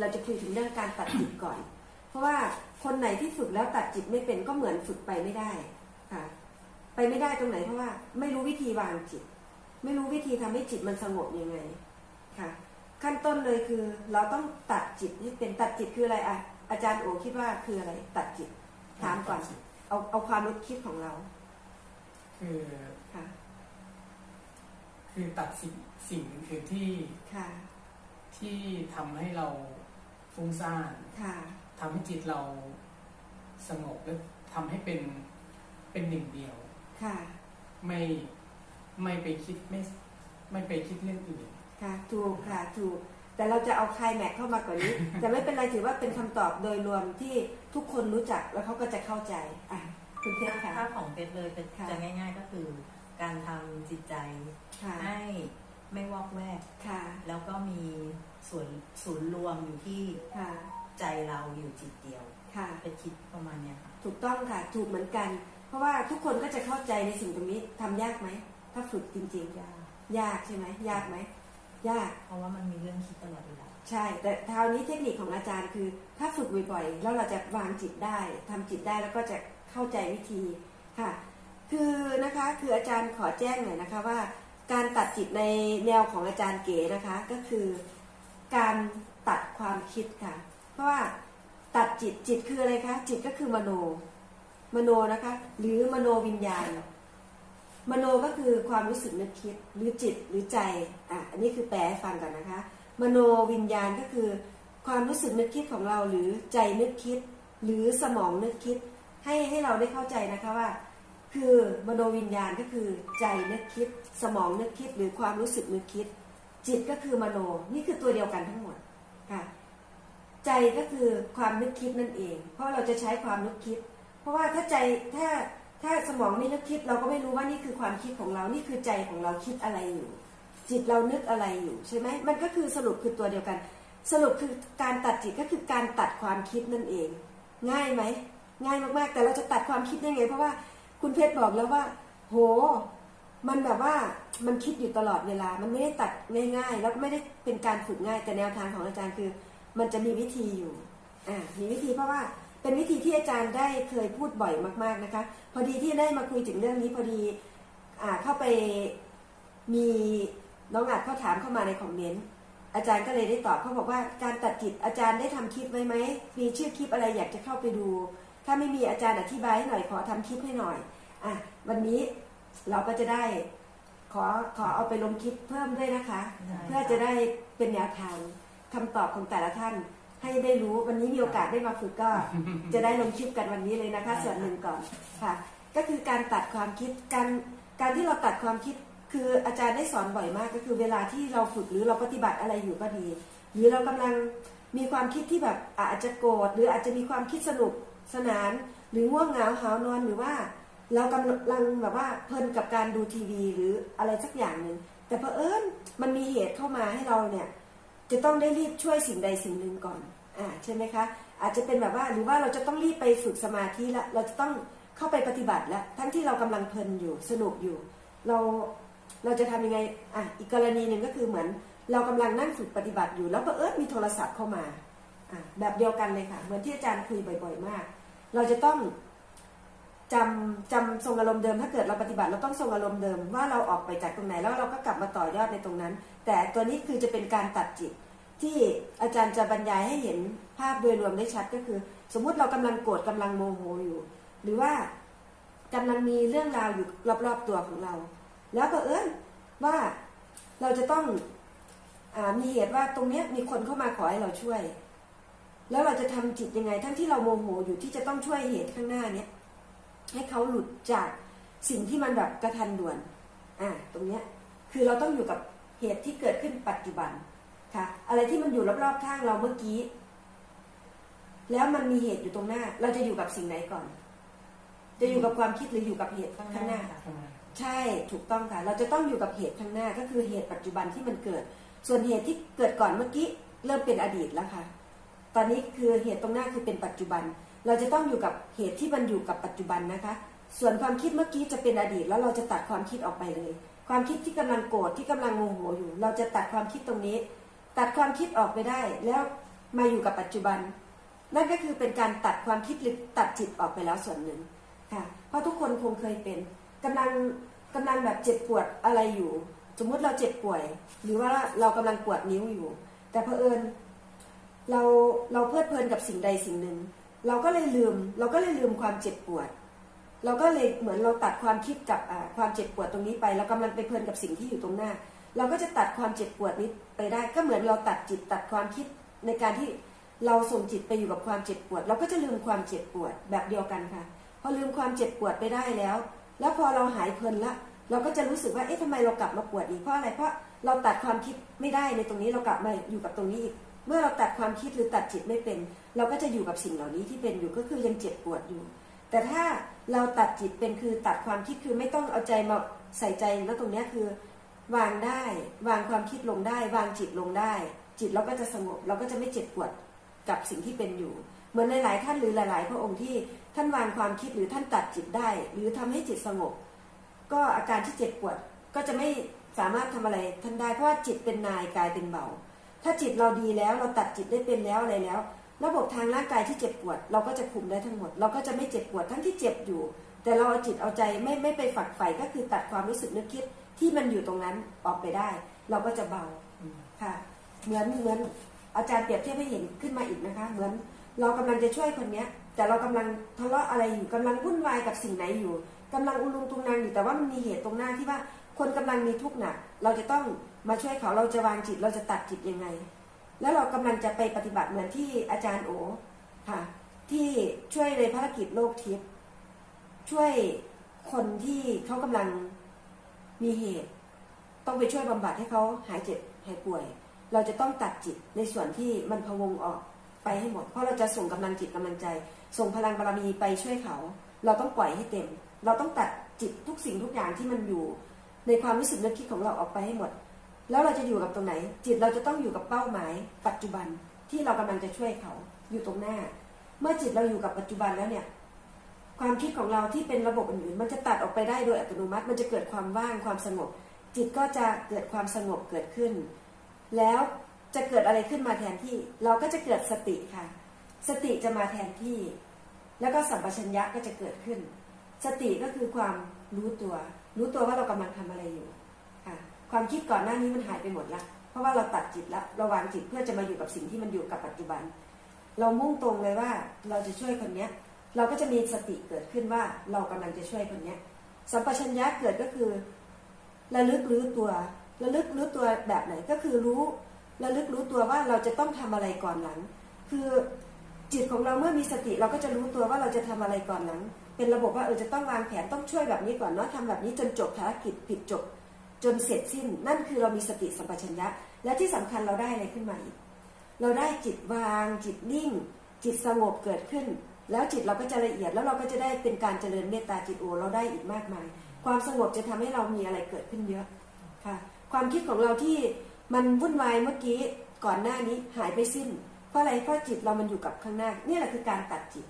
เราจะคุยถึงเรื่องการตัดจิตก่อน เพราะว่าคนไหนที่ฝึกแล้วตัดจิตไม่เป็นก็เหมือนฝึกไปไม่ได้ค่ะไปไม่ได้ตรงไหนเพราะว่า ไม่รู้วิธีวางจิต ไม่รู้วิธีทำให้จิตมันสงบยังไงค่ะ ขั้นต้นเลยคือ เราต้องตัดจิตให้เป็นตัดจิตคืออะไรอะอาจารย์โอคิดว่าคืออะไร ตัดจิตถามก่อนเอาเอาความรู้คิดของเรา คือค่ะ คือตัดสิ่งสิ่งอื่นๆที่ค่ะ ที่ทำให้เราฟุ้งซ่านค่ะทำให้จิตเราสงบและทำให้เป็นเป็นหนึ่งเดียว ค่ะ ไม่ไม่ไปคิดไม่ไม่ไปคิดเรื่องอื่น ค่ะ ถูกค่ะ ถูก แต่เราจะเอาคลายแม็กซ์เข้ามากกว่านี้ แต่ไม่เป็นไรถือว่าเป็นคำตอบโดยรวมที่ทุกคนรู้จักแล้วเขาก็จะเข้าใจอะคุณเพชรค่ะ ถ้าของเพชรเลยเป็นค่ะจะง่าย ๆก็คือ การทำจิตใจค่ะ ให้ ไม่วอกแวก ค่ะ แล้วก็มีส่วนศูนย์รวมอยู่ที่ค่ะ ใจเราอยู่จิตเดียวค่ะเป็นคิดประมาณเนี้ยค่ะ ถูกต้องค่ะ ถูกเหมือนกัน เพราะว่าทุกคนก็จะเข้าใจในสิ่งตรงนี้ทำยากไหม ถ้าฝึกจริง ยาก ๆ ยากใช่ไหม ยากไหม ยาก เพราะว่ามันมีเรื่องคิดตลอดเวลา ใช่ แต่คราวนี้เทคนิคของอาจารย์คือ ถ้าฝึกบ่อยๆ แล้วเราจะวางจิตได้ทำจิตได้แล้วก็จะเข้าใจวิธีค่ะ คือนะคะ คืออาจารย์ขอแจ้งหน่อยนะคะว่า การตัดจิตในแนวของอาจารย์เก๋นะคะก็คือการตัดความคิดค่ะ เพราะว่าตัดจิตจิตคืออะไรคะจิตก็คือมโน มโนนะคะ หรือมโนวิญญาณ มโนก็คือความรู้สึกนึกคิดหรือจิตหรือใจอะอันนี้คือแปลฟังก่อนนะคะ มโนวิญญาณก็คือความรู้สึกนึกคิดของเราหรือใจนึกคิด หรือสมองนึกคิด ให้ให้เราได้เข้าใจนะคะว่า คือมโนวิญญาณก็คือใจนึกคิด สมองนึกคิดหรือความรู้สึกนึกคิด จิตก็คือมโนนี่คือตัวเดียวกันทั้งหมดค่ะใจก็คือความนึกคิดนั่นเอง เพราะเราจะใช้ความนึกคิด เพราะว่าถ้าใจถ้าถ้าสมองไม่นึกคิด เราก็ไม่รู้ว่านี่คือความคิดของเรา นี่คือใจของเราคิดอะไรอยู่ จิตเรานึกอะไรอยู่ใช่ไหมมันก็คือสรุปคือตัวเดียวกัน สรุปคือการตัดจิตก็คือการตัดความคิดนั่นเอง ง่ายไหมง่ายมากๆ แต่เราจะตัดความคิดได้ไง เพราะว่า คุณเพชรบอกแล้วว่า โห มันแบบว่ามันคิดอยู่ตลอดเวลา มันไม่ได้ตัดง่าย ๆ แล้วก็ไม่ได้เป็นการฝึกง่าย แต่แนวทางของอาจารย์คือ มันจะมีวิธีอยู่อ่ามีวิธีเพราะว่าเป็นวิธีที่อาจารย์ได้เคยพูดบ่อยมากๆนะคะ พอดีที่ได้มาคุยถึงเรื่องนี้พอดีอ่าเข้าไปมีน้องอัดเขาถามเข้ามาในคอมเมนต์อาจารย์ก็เลยได้ตอบเขาบอกว่าการตัดจิตอาจารย์ได้ทำคลิปไว้ไหมมีชื่อคลิปอะไรอยากจะเข้าไปดู ถ้าไม่มีอาจารย์อธิบายให้หน่อยขอทำคลิปให้หน่อยอะวันนี้เราก็จะได้ขอขอเอาไปลงคลิปเพิ่มด้วยนะคะได้เพื่อจะได้เป็นแนวทางคำตอบของแต่ละท่าน ให้ได้รู้วันนี้มีโอกาสได้มาฝึกก็ จะได้ลงคลิปกันวันนี้เลยนะคะ ส่วนหนึ่งก่อนค่ะ ก็คือการตัดความคิดการการที่เราตัดความคิดคืออาจารย์ได้สอนบ่อยมาก ก็คือเวลาที่เราฝึกหรือเราปฏิบัติอะไรอยู่ก็ดี หรือเรากำลังมีความคิดที่แบบอาจจะโกรธหรืออาจจะมีความคิดสนุก สนานหรือง่วงเหงาหาวนอนหรือว่า เรากำลังแบบว่าเพลินกับการดูทีวีหรืออะไรสักอย่างหนึ่งแต่เพอเอิญมันมีเหตุเข้ามาให้เราเนี่ยจะต้องได้รีบช่วยสิ่งใดสิ่งหนึ่งก่อนอ่าใช่ไหมคะ อาจจะเป็นแบบว่าหรือว่าเราจะต้องรีบไปฝึกสมาธิละเราจะต้องเข้าไปปฏิบัติแล้วทั้งที่เรากำลังเพลินอยู่สนุกอยู่ เราเราจะทำยังไงอะอีกกรณีหนึ่งก็คือเหมือนเรากำลังนั่งฝึกปฏิบัติอยู่ แล้วก็เอิญมีโทรศัพท์เข้ามาอะแบบเดียวกันเลยค่ะ เหมือนที่อาจารย์คุยบ่อย ๆ มาก เราจะต้องจำจำทรงอารมณ์เดิมถ้าเกิดเราปฏิบัติเราต้องทรงอารมณ์เดิมว่าเราออกไปจากตรงไหนแล้วเราก็กลับมาต่อยอดในตรงนั้น แต่ตัวนี้คือจะเป็นการตัดจิต ที่อาจารย์จะบรรยายให้เห็นภาพโดยรวมได้ชัดก็คือ สมมุติเรากำลังโกรธกำลังโมโหอยู่ หรือว่ากำลังมีเรื่องราวอยู่รอบๆตัวของเรา แล้วก็เอิญว่าเราจะต้องอมีเหตุว่าตรงนี้มีคนเข้ามาขอให้เราช่วย แล้วเราจะทำจิตยังไง ทั้งที่เราโมโหอยู่ที่จะต้องช่วยเหตุข้างหน้าเนี้ยให้เขาหลุดจากสิ่งที่มันแบบกระทันด่วน อ่า ตรงเนี้ย คือเราต้องอยู่กับเหตุที่เกิดขึ้นปัจจุบัน ค่ะ อะไรที่มันอยู่รอบๆข้างเราเมื่อกี้ แล้วมันมีเหตุอยู่ตรงหน้า เราจะอยู่กับสิ่งไหนก่อน จะอยู่กับความคิดหรืออยู่กับเหตุข้างหน้า ใช่ ถูกต้องค่ะ เราจะต้องอยู่กับเหตุข้างหน้า ก็คือเหตุปัจจุบันที่มันเกิด ส่วนเหตุที่เกิดก่อนเมื่อกี้ เริ่มเป็นอดีตแล้วค่ะ ตอนนี้คือเหตุตรงหน้าคือเป็นปัจจุบัน เราจะต้องอยู่กับเหตุที่มันอยู่กับปัจจุบันนะคะ ส่วนความคิดเมื่อกี้จะเป็นอดีต แล้วเราจะตัดความคิดออกไปเลย ความคิดที่กำลังโกรธที่กำลังโมโหอยู่ เราจะตัดความคิดตรงนี้ ตัดความคิดออกไปได้ แล้วมาอยู่กับปัจจุบัน นั่นก็คือเป็นการตัดความคิดหรือตัดจิตออกไปแล้วส่วนหนึ่งค่ะ เพราะทุกคนคงเคยเป็นกำลังกำลังแบบเจ็บปวดอะไรอยู่ สมมุติเราเจ็บป่วย หรือว่าเรากำลังปวดนิ้วอยู่ แต่เผอิญ เราเราเพลิดเพลินกับสิ่งใดสิ่งหนึ่ง เราก็เลยลืม เราก็เลยลืมความเจ็บปวด เราก็เลยเหมือนเราตัดความคิดกับความเจ็บปวดตรงนี้ไปเรากำลังไปเพลินกับสิ่งที่อยู่ตรงหน้า เราก็จะตัดความเจ็บปวดนี้ไปได้ ก็เหมือนเราตัดจิตตัดความคิดในการที่เราส่งจิตไปอยู่กับความเจ็บปวด เราก็จะลืมความเจ็บปวดแบบเดียวกันค่ะ พอลืมความเจ็บปวดไปได้แล้ว แล้วพอเราหายเพลินละเราก็จะรู้สึกว่าเอ๊ะทำไมเรากลับมาปวดอีกเพราะอะไรเพราะเราตัดความคิดไม่ได้ในตรงนี้เรากลับมาอยู่กับตรงนี้อีก เมื่อเราตัดความคิดหรือตัดจิตไม่เป็น เราก็จะอยู่กับสิ่งเหล่านี้ที่เป็นอยู่ก็คือยังเจ็บปวดอยู่ แต่ถ้าเราตัดจิตเป็นคือตัดความคิดคือไม่ต้องเอาใจมาใส่ใจแล้วตรงนี้คือ วางได้ วางความคิดลงได้ วางจิตลงได้ จิตเราก็จะสงบ เราก็จะไม่เจ็บปวดกับสิ่งที่เป็นอยู่ เหมือนหลายๆท่านหรือหลาย ๆ พระองค์ที่ท่านวางความคิดหรือท่านตัดจิตได้ หรือทำให้จิตสงบ ก็อาการที่เจ็บปวดก็จะไม่สามารถทำอะไรท่านได้เพราะว่าจิตเป็นนายกายเป็นเบา ถ้าจิตเราดีแล้วเราตัดจิตได้เป็นแล้วอะไรแล้ว ระบบทางร่างกายที่เจ็บปวด เราก็จะคุมได้ทั้งหมด เราก็จะไม่เจ็บปวดทั้งที่เจ็บอยู่ แต่เราเอาจิตเอาใจไม่ไม่ไปฝักใฝ่ก็คือตัดความรู้สึกนึกคิดที่มันอยู่ตรงนั้นออกไปได้ เราก็จะเบาค่ะ เหมือนเหมือนอาจารย์เปรียบเทียบให้เห็นขึ้นมาอีกนะคะ เหมือนเรากำลังจะช่วยคนเนี้ย แต่เรากำลังทะเลาะอะไรอยู่กำลังวุ่นวายกับสิ่งไหนอยู่กำลังอุลุงตุงนางอยู่แต่ว่ามันมีเหตุตรงหน้าที่ว่าคนกำลังมีทุกข์หนักเราจะต้อง มาช่วยเขาเราจะวางจิตเราจะตัดจิตยังไง แล้วเรากำลังจะไปปฏิบัติเหมือนที่อาจารย์โอค่ะ ที่ช่วยในภารกิจโลกทิพย์ช่วยคนที่เขากำลังมีเหตุ ต้องไปช่วยบำบัดให้เขาหายเจ็บหายป่วย เราจะต้องตัดจิตในส่วนที่มันพวงออกไปให้หมด เพราะเราจะส่งกำลังจิตกำลังใจ ส่งพลังบารมีไปช่วยเขา เราต้องปล่อยให้เต็ม เราต้องตัดจิตทุกสิ่งทุกอย่างที่มันอยู่ ในความรู้สึกนึกคิดของเราออกไปให้หมด แล้วเราจะอยู่กับตรงไหน จิตเราจะต้องอยู่กับเป้าหมาย ปัจจุบันที่เรากำลังจะช่วยเขาอยู่ตรงหน้า เมื่อจิตเราอยู่กับปัจจุบันแล้วเนี่ย ความคิดของเราที่เป็นระบบอื่นมันจะตัดออกไปได้โดยอัตโนมัติ มันจะเกิดความว่างความสงบ จิตก็จะเกิดความสงบเกิดขึ้น แล้วจะเกิดอะไรขึ้นมาแทนที่ เราก็จะเกิดสติค่ะ สติจะมาแทนที่ แล้วก็สัมปชัญญะก็จะเกิดขึ้น สติก็คือความรู้ตัว รู้ตัวว่าเรากำลังทำอะไรอยู่ ความคิดก่อนหน้านี้มันหายไปหมดละเพราะว่าเราตัดจิตละเราวางจิตเพื่อจะมาอยู่กับสิ่งที่มันอยู่กับปัจจุบัน เรามุ่งตรงเลยว่าเราจะช่วยคนเนี้ย เราก็จะมีสติเกิดขึ้นว่าเรากำลังจะช่วยคนเนี้ยสัมปชัญญะเกิดก็คือระลึกรู้ตัวระลึกรู้ตัวแบบไหนก็คือรู้ระลึกรู้ตัวว่าเราจะต้องทำอะไรก่อนหลัง คือจิตของเราเมื่อมีสติเราก็จะรู้ตัวว่าเราจะทำอะไรก่อนหลัง เป็นระบบว่าเออจะต้องวางแผนต้องช่วยแบบนี้ก่อนเนาะทำแบบนี้จนจบภารกิจปิดจบ จนเสร็จสิ้น นั่นคือเรามีสติสัมปชัญญะ และที่สำคัญเราได้อะไรขึ้นมาอีกเราได้จิตวาง จิตนิ่ง จิตสงบเกิดขึ้น แล้วจิตเราก็จะละเอียดแล้วเราก็จะได้เป็นการเจริญเมตตาจิตโอเราได้อีกมากมาย ความสงบจะทำให้เรามีอะไรเกิดขึ้นเยอะค่ะ ความคิดของเราที่มันวุ่นวายเมื่อกี้ก่อนหน้านี้หายไปสิ้น เพราะอะไรเพราะจิตเรามันอยู่กับข้างหน้า นี่แหละคือการตัดจิต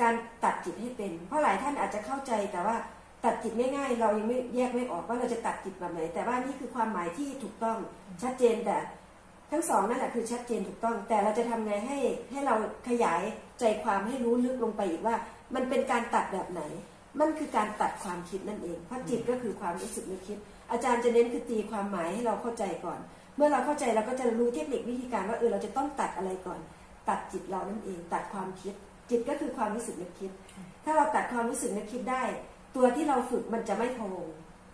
การตัดจิตให้เป็น เพราะหลายท่านอาจจะเข้าใจแต่ว่า ตัดจิตง่ายๆ เรายังไม่แยกไม่ออกว่าเราจะตัดจิตแบบไหน แต่ว่านี่คือความหมายที่ถูกต้องชัดเจนแต่ทั้งสองนั่นแหละคือชัดเจนถูกต้อง แต่เราจะทำไงให้ให้เราขยายใจความให้รู้ลึกลงไปอีกว่า มันเป็นการตัดแบบไหน มันคือการตัดความคิดนั่นเองเพราะจิตก็คือความรู้สึกนึกคิด อาจารย์จะเน้นคือตีความหมายให้เราเข้าใจก่อน เมื่อเราเข้าใจเราก็จะรู้เทคนิควิธีการว่าเออเราจะต้องตัดอะไรก่อน ตัดจิตเรานั่นเอง ตัดความคิด จิตก็คือความรู้สึกนึกคิด ถ้าเราตัดความรู้สึกนึกคิดได้ ตัวที่เราฝึกมันจะไม่พะวง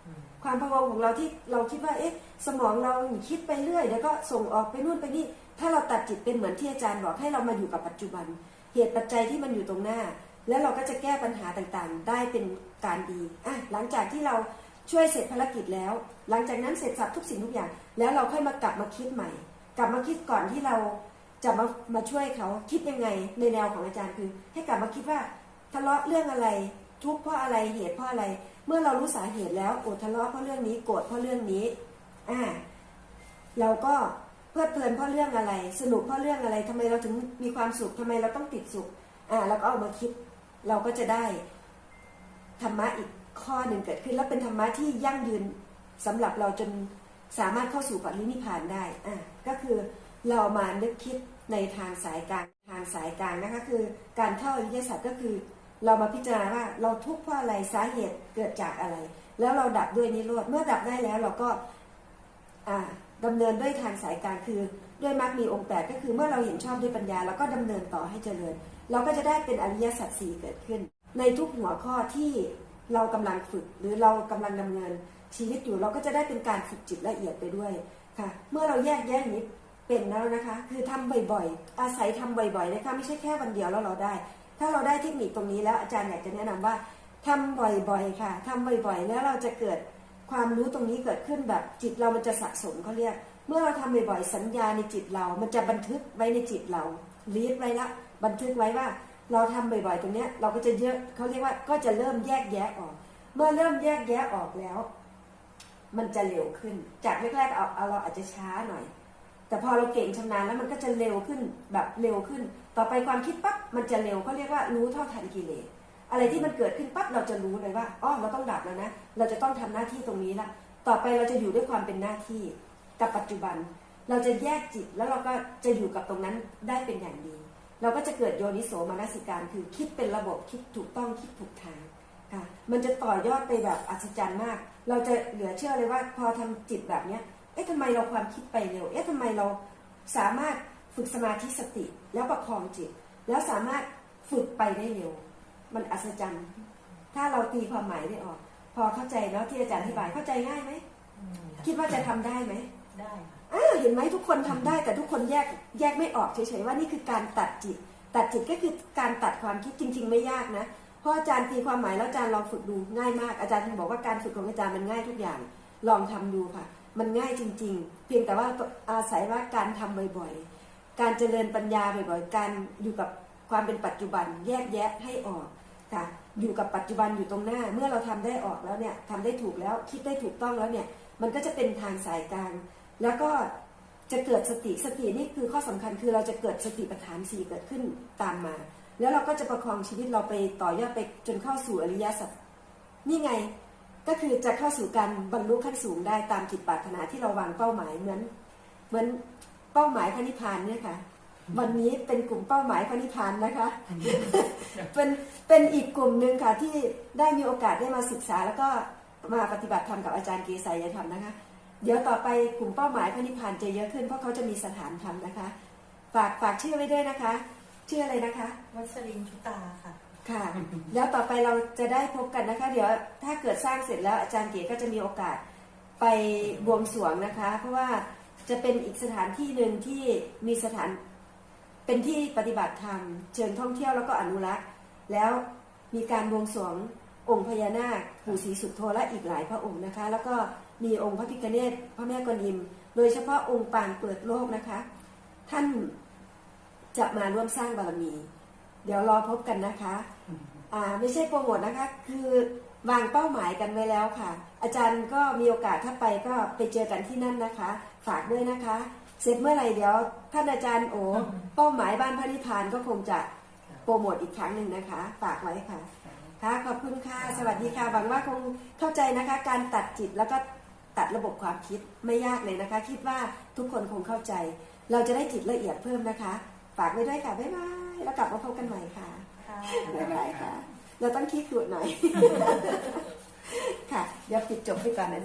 อืมความพะวงของเราที่เราคิดว่า เอ๊ะ สมองเราคิดไปเรื่อยเดี๋ยวก็ส่งออกไปนู่นไปนี่ ถ้าเราตัดจิตเป็นเหมือนที่อาจารย์บอกให้เรามาอยู่กับปัจจุบัน เหตุปัจจัยที่มันอยู่ตรงหน้า แล้วเราก็จะแก้ปัญหาต่างๆ ได้เป็นการดีอะหลังจากที่เราช่วยเสร็จภารกิจแล้ว หลังจากนั้นเสร็จสับทุกสิ่งทุกอย่าง แล้วเราค่อยมากลับมาคิดใหม่ กลับมาคิดก่อนที่เราจะมามาช่วยเขาคิดยังไงในแนวของอาจารย์คือ ให้กลับมาคิดว่าทะเลาะเรื่องอะไร ทุกข์เพราะอะไรเหตุเพราะอะไร เมื่อเรารู้สาเหตุแล้วโอดทะเลาะเพราะเรื่องนี้โกรธเพราะเรื่องนี้อ่าเราก็เพลิดเพลินเพราะเรื่องอะไร สนุกเพราะเรื่องอะไรทำไมเราถึงมีความสุขทำไมเราต้องติดสุขอ่าเราก็เอามาคิด เราก็จะได้ธรรมะอีกข้อหนึ่งเกิดขึ้น แล้วเป็นธรรมะที่ยั่งยืนสำหรับเราจนสามารถเข้าสู่ปรินิพพานได้อ่าก็คือเรามานึกคิดในทางสายกลางทางสายกลางนะคะคือการเข้าอริยสัจก็คือ เรามาพิจารณาว่าเราทุกข์เพราะอะไรสาเหตุเกิดจากอะไร แล้วเราดับด้วยนิโรธเมื่อดับได้แล้วเราก็อ่าดำเนินด้วยทางสายกางคือด้วยมรรคมีองค์แปดก็คือเมื่อเราเห็นชอบด้วยปัญญาเราก็ดำเนินต่อให้เจริญ เราก็จะได้เป็นอริยสัจสี่เกิดขึ้น ในทุกหัวข้อที่เรากำลังฝึก หรือเรากำลังดำเนินชีวิตอยู่เราก็จะได้เป็นการฝึกจิตละเอียดไปด้วยค่ะ เมื่อเราแยกแยะนี้เป็นแล้วนะคะ คือทำบ่อยๆ อาศัยทำบ่อยๆนะคะไม่ใช่แค่วันเดียวแล้วเราได้ ถ้าเราได้เทคนิคตรงนี้แล้วอาจารย์อยากจะแนะนำว่าทำบ่อยๆค่ะทำบ่อยๆ แล้วเราจะเกิดความรู้ตรงนี้เกิดขึ้นแบบจิตเรามันจะสะสมเขาเรียก เมื่อเราทำบ่อยๆสัญญาในจิตเรา มันจะบันทึกไว้ในจิตเราลีดไว้ละบันทึกไว้ว่า เราทำบ่อยๆ ตรงเนี้ยเราก็จะเยอะเขาเรียกว่าก็จะเริ่มแยกแยะออก เมื่อเริ่มแยกแยะออกแล้ว มันจะเร็วขึ้น จากแรกๆอาเอาเราอาจจะช้าหน่อย แต่พอเราเก่งชำนาญแล้วมันก็จะเร็วขึ้นแบบเร็วขึ้น ต่อไปความคิดปั๊บมันจะเร็วเขาเรียกว่ารู้เท่าทันกิเลสอะไรที่มันเกิดขึ้นปั๊บเราจะรู้เลยว่าอ๋อเราต้องดับแล้วนะ เราจะต้องทำหน้าที่ตรงนี้ละต่อไปเราจะอยู่ด้วยความเป็นหน้าที่กับปัจจุบัน เราจะแยกจิตแล้วเราก็จะอยู่กับตรงนั้นได้เป็นอย่างดี เราก็จะเกิดโยนิโสมนสิการคือคิดเป็นระบบคิดถูกต้องคิดถูกทางค่ะมันจะต่อยอดไปแบบอัศจรรย์มาก เราจะเหลือเชื่อเลยว่าพอทำจิตแบบเนี้ย อ๊ะทำไมเราความคิดไปเร็ว เอ๊ะทำไมเราสามารถฝึกสมาธิสติแล้วประคองจิต แล้วสามารถฝึกไปได้เร็ว มันอัศจรรย์ ถ้าเราตีความหมายได้ออก พอเข้าใจเนาะที่อาจารย์อธิบายเข้าใจง่ายไหมอืมคิดว่าจะทำได้ไหมได้ค่ะอ้าวเห็นไหมทุกคนทำได้ แต่ทุกคนแยกแยกไม่ออกเฉยๆว่านี่คือการตัดจิต ตัดจิตก็คือการตัดความคิดจริง ๆ ไม่ยากนะเพราะอาจารย์ตีความหมายแล้วอาจารย์ลองฝึกดูง่ายมากอาจารย์ถึงบอกว่าการฝึกของอาจารย์มันง่ายทุกอย่าง ลองทำดูค่ะ มันง่ายจริง ๆ เพียงแต่ว่าอาศัยว่าการทำบ่อยๆ การเจริญปัญญาบ่อยๆ การอยู่กับความเป็นปัจจุบันแยกแยะให้ออกค่ะอยู่กับปัจจุบันอยู่ตรงหน้า เมื่อเราทำได้ออกแล้วเนี่ยทำได้ถูกแล้วคิดได้ถูกต้องแล้วเนี่ย มันก็จะเป็นทางสายกลาง แล้วก็จะเกิดสติสตินี่คือข้อสำคัญคือเราจะเกิดสติปัฏฐานสี่เกิดขึ้นตามมา แล้วเราก็จะประคองชีวิตเราไปต่อยอดไปจนเข้าสู่อริยสัจนี่ไง ก็คือจะเข้าสู่การบรรลุขั้นสูงได้ตามจิตปรารถนาที่เราวางเป้าหมายเหมือนเหมือนเป้าหมายพระนิพพานเนี่ยค่ะ วันนี้เป็นกลุ่มเป้าหมายพระนิพพานนะคะ เป็นเป็นอีกกลุ่มหนึ่งค่ะที่ได้มีโอกาสได้มาศึกษา แล้วก็มาปฏิบัติธรรมกับอาจารย์เกษายธรรมนะคะ เดี๋ยวต่อไปกลุ่มเป้าหมายพระนิพพานจะเยอะขึ้นเพราะเขาจะมีสถานธรรมนะคะ ฝากฝากชื่อไว้ด้วยนะคะ ชื่ออะไรนะคะ วัชรินทร์ชุตาค่ะ ค่ะ แล้วต่อไปเราจะได้พบกันนะคะ เดี๋ยวถ้าเกิดสร้างเสร็จแล้วอาจารย์เก๋ก็จะมีโอกาสไปบวงสรวงนะคะ เพราะว่าจะเป็นอีกสถานที่หนึ่งที่มีสถานเป็นที่ปฏิบัติธรรมเชิงท่องเที่ยวแล้วก็อนุรักษ์ แล้วมีการบวงสรวงองค์พญานาคปู่ศรีสุโธและอีกหลายพระองค์นะคะ แล้วก็มีองค์พระพิฆเนศพระแม่กวนอิม โดยเฉพาะองค์ปางเปิดโลกนะคะ ท่านจะมาร่วมสร้างบารมี เดี๋ยวรอพบกันนะคะ อ่าไม่ใช่โปรโมทนะคะ คือวางเป้าหมายกันไว้แล้วค่ะ อาจารย์ก็มีโอกาสถ้าไปก็ไปเจอกันที่นั่นนะคะ ฝากด้วยนะคะ เสร็จเมื่อไหร่เดี๋ยวท่านอาจารย์โอเป้าหมายบ้านพระนิพพานก็คงจะโปรโมทอีกครั้งหนึ่งนะคะ ฝากไว้ค่ะค่ะขอบคุณค่ะสวัสดีค่ะหวังว่าคงเข้าใจนะคะ การตัดจิตแล้วก็ตัดระบบความคิดไม่ยากเลยนะคะ คิดว่าทุกคนคงเข้าใจ เราจะได้จิตละเอียดเพิ่มนะคะ ฝากไว้ด้วยค่ะบ๊ายบาย แล้วกลับมาพบกันใหม่ค่ะค่ะบ๊ายบายค่ะ เราต้องคิดขูดหน่อย ค่ะ เดี๋ยวปิดจบไปก่อนนะ